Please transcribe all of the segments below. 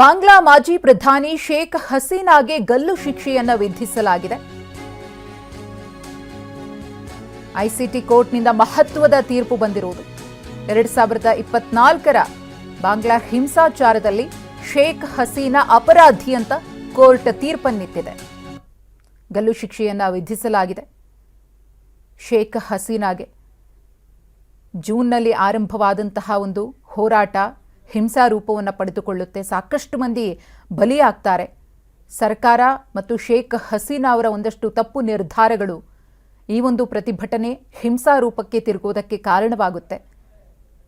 ಬಾಂಗ್ಲಾ ಮಾಜಿ ಪ್ರಧಾನಿ ಶೇಖ್ ಹಸೀನಾಗೆ ಗಲ್ಲು ಶಿಕ್ಷೆಯನ್ನ ವಿಧಿಸಲಾಗಿದೆ. ಐಸಿಟಿ ಕೋರ್ಟ್ನಿಂದ ಮಹತ್ವದ ತೀರ್ಪು ಬಂದಿರುವುದು. ಎರಡ್ ಸಾವಿರದ ಇಪ್ಪತ್ನಾಲ್ಕರ ಬಾಂಗ್ಲಾ ಹಿಂಸಾಚಾರದಲ್ಲಿ ಶೇಖ್ ಹಸೀನಾ ಅಪರಾಧಿ ಅಂತ ಕೋರ್ಟ್ ತೀರ್ಪನ್ನಿತ್ತಿದೆ ಗಲ್ಲು ಶಿಕ್ಷೆಯನ್ನ ವಿಧಿಸಲಾಗಿದೆ. ಶೇಖ್ ಹಸೀನಾಗೆ ಜೂನ್ನಲ್ಲಿ ಆರಂಭವಾದಂತಹ ಒಂದು ಹೋರಾಟ ಹಿಂಸಾ ರೂಪವನ್ನು ಪಡೆದುಕೊಳ್ಳುತ್ತೆ. ಸಾಕಷ್ಟು ಮಂದಿ ಬಲಿಯಾಗ್ತಾರೆ. ಸರ್ಕಾರ ಮತ್ತು ಶೇಖ್ ಹಸೀನಾ ಅವರ ಒಂದಷ್ಟು ತಪ್ಪು ನಿರ್ಧಾರಗಳು ಈ ಒಂದು ಪ್ರತಿಭಟನೆ ಹಿಂಸಾ ರೂಪಕ್ಕೆ ತಿರುಗುವುದಕ್ಕೆ ಕಾರಣವಾಗುತ್ತೆ.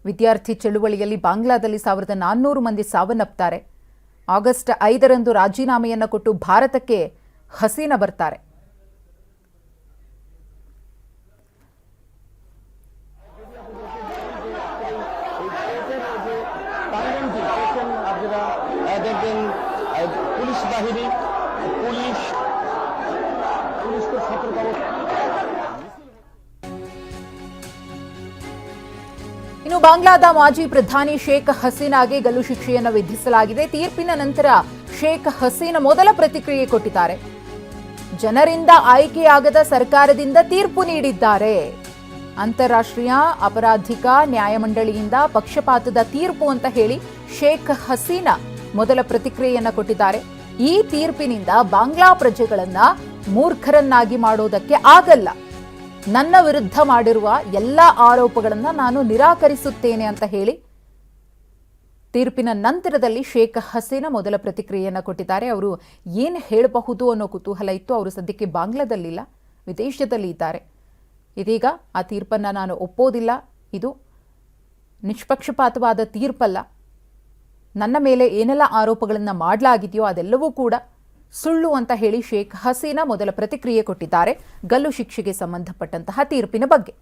ವಿದ್ಯಾರ್ಥಿ ಚಳುವಳಿಯಲ್ಲಿ ಬಾಂಗ್ಲಾದಲ್ಲಿ ಸಾವಿರದ ನಾನ್ನೂರು ಮಂದಿ ಸಾವನ್ನಪ್ತಾರೆ. ಆಗಸ್ಟ್ ಐದರಂದು ರಾಜೀನಾಮೆಯನ್ನು ಕೊಟ್ಟು ಭಾರತಕ್ಕೆ ಹಸೀನಾ ಬರ್ತಾರೆ. প্রাঙ্গণটি দেখেন আপনারা আহ, দেখবেন আহ, পুলিশ বাহিনী পুলিশ পুলিশকে সতর্ক অবস্থা ಇನ್ನು ಬಾಂಗ್ಲಾದ ಮಾಜಿ ಪ್ರಧಾನಿ ಶೇಖ್ ಹಸೀನಾಗೆ ಗಲ್ಲು ಶಿಕ್ಷೆಯನ್ನು ವಿಧಿಸಲಾಗಿದೆ ತೀರ್ಪಿನ ನಂತರ ಶೇಖ್ ಹಸೀನಾ ಮೊದಲ ಪ್ರತಿಕ್ರಿಯೆ ಕೊಟ್ಟಿದ್ದಾರೆ ಜನರಿಂದ ಆಯ್ಕೆಯಾಗದ ಸರ್ಕಾರದಿಂದ ತೀರ್ಪು ನೀಡಿದ್ದಾರೆ ಅಂತಾರಾಷ್ಟ್ರೀಯ ಅಪರಾಧಿಕ ನ್ಯಾಯಮಂಡಳಿಯಿಂದ ಪಕ್ಷಪಾತದ ತೀರ್ಪು ಅಂತ ಹೇಳಿ ಶೇಖ್ ಹಸೀನಾ ಮೊದಲ ಪ್ರತಿಕ್ರಿಯೆಯನ್ನು ಕೊಟ್ಟಿದ್ದಾರೆ. ಈ ತೀರ್ಪಿನಿಂದ ಬಾಂಗ್ಲಾ ಪ್ರಜೆಗಳನ್ನ ಮೂರ್ಖರನ್ನಾಗಿ ಮಾಡೋದಕ್ಕೆ ಆಗಲ್ಲ. ನನ್ನ ವಿರುದ್ಧ ಮಾಡಿರುವ ಎಲ್ಲ ಆರೋಪಗಳನ್ನು ನಾನು ನಿರಾಕರಿಸುತ್ತೇನೆ ಅಂತ ಹೇಳಿ ತೀರ್ಪಿನ ನಂತರದಲ್ಲಿ ಶೇಖ್ ಹಸೀನಾ ಮೊದಲ ಪ್ರತಿಕ್ರಿಯೆಯನ್ನು ಕೊಟ್ಟಿದ್ದಾರೆ. ಅವರು ಏನು ಹೇಳಬಹುದು ಅನ್ನೋ ಕುತೂಹಲ ಇತ್ತು. ಅವರು ಸದ್ಯಕ್ಕೆ ಬಾಂಗ್ಲಾದಲ್ಲಿಲ್ಲ ವಿದೇಶದಲ್ಲಿ ಇದ್ದಾರೆ ಇದೀಗ ಆ ತೀರ್ಪನ್ನು ನಾನು ಒಪ್ಪೋದಿಲ್ಲ. ಇದು ನಿಷ್ಪಕ್ಷಪಾತವಾದ ತೀರ್ಪಲ್ಲ. ನನ್ನ ಮೇಲೆ ಏನೆಲ್ಲ ಆರೋಪಗಳನ್ನು ಮಾಡಲಾಗಿದೆಯೋ ಅದೆಲ್ಲವೂ ಕೂಡ ಸುಳ್ಳು ಅಂತ ಹೇಳಿ ಶೇಖ್ ಹಸೀನಾ ಮೊದಲ ಪ್ರತಿಕ್ರಿಯೆ ಕೊಟ್ಟಿದ್ದಾರೆ ಗಲ್ಲು ಶಿಕ್ಷೆಗೆ ಸಂಬಂಧಪಟ್ಟಂತಹ ತೀರ್ಪಿನ ಬಗ್ಗೆ.